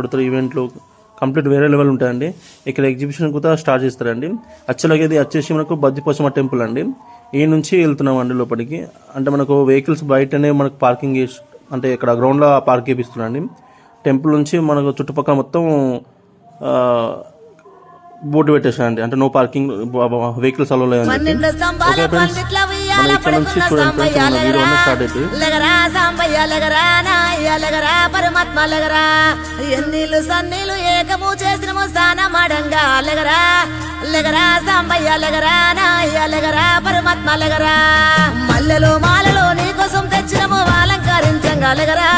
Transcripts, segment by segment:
పడతారు ఈవెంట్లు కంప్లీట్ వేరే లెవెల్ ఉంటాయండి. ఇక్కడ ఎగ్జిబిషన్ కూడా స్టార్ట్ చేస్తారండి. యాక్చువల్గా ఇది వచ్చేసి మనకు బద్దిపోచమ్మ టెంపుల్ అండి. ఈ నుంచి వెళ్తున్నాం అండి లోపలికి. అంటే మనకు వెహికల్స్ బయటనే మనకు పార్కింగ్ అంటే ఇక్కడ గ్రౌండ్లో పార్క్ చేపిస్తున్నాండి టెంపుల్ నుంచి మనకు చుట్టుపక్కల మొత్తం బోర్డు పెట్టేసారండి అంటే నో పార్కింగ్ వెహికల్స్ అలో ఓకే ఫ్రెండ్స్ మనం ఇక్కడ నుంచి పడుకున్న చూడండి ఫ్రెండ్స్ సాంబయ్య మన వీడియో లెగరా సాంబయ్య లెగరా నాయ్య లెగరా పరమాత్మ లెగరా. సన్నీళ్ళు ఏకము చేసినము స్నానమాడంగా లెగరా లెగరా సాంబయ్య లెగరా నాయ్య లెగరా పరమాత్మ లెగరా. మల్లెలు మాలలు నీకోసం తెచ్చినము అలంకరించంగా. లెగరా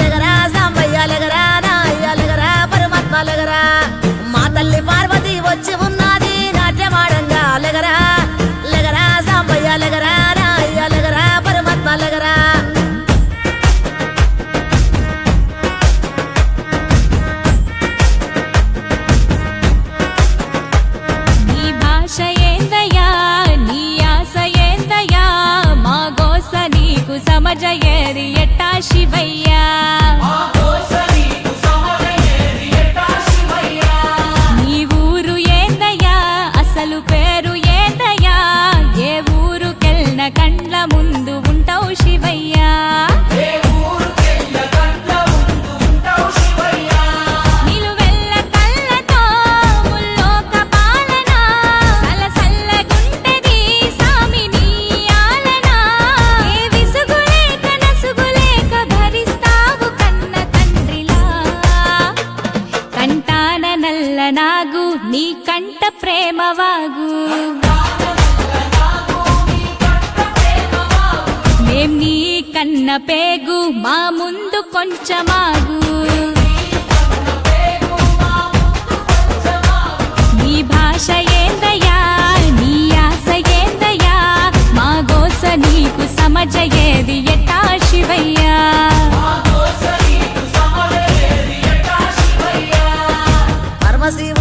లెగరా సాంబయ్య లెగరా నాయ్య లెగరా పరమాత్మ లెగరా. கரியட்டா சிவையா. నల్ల నాగు నీ కంట ప్రేమవాగు. మేం నీ కన్న పేగు మా ముందు కొంచెమాగు. almas e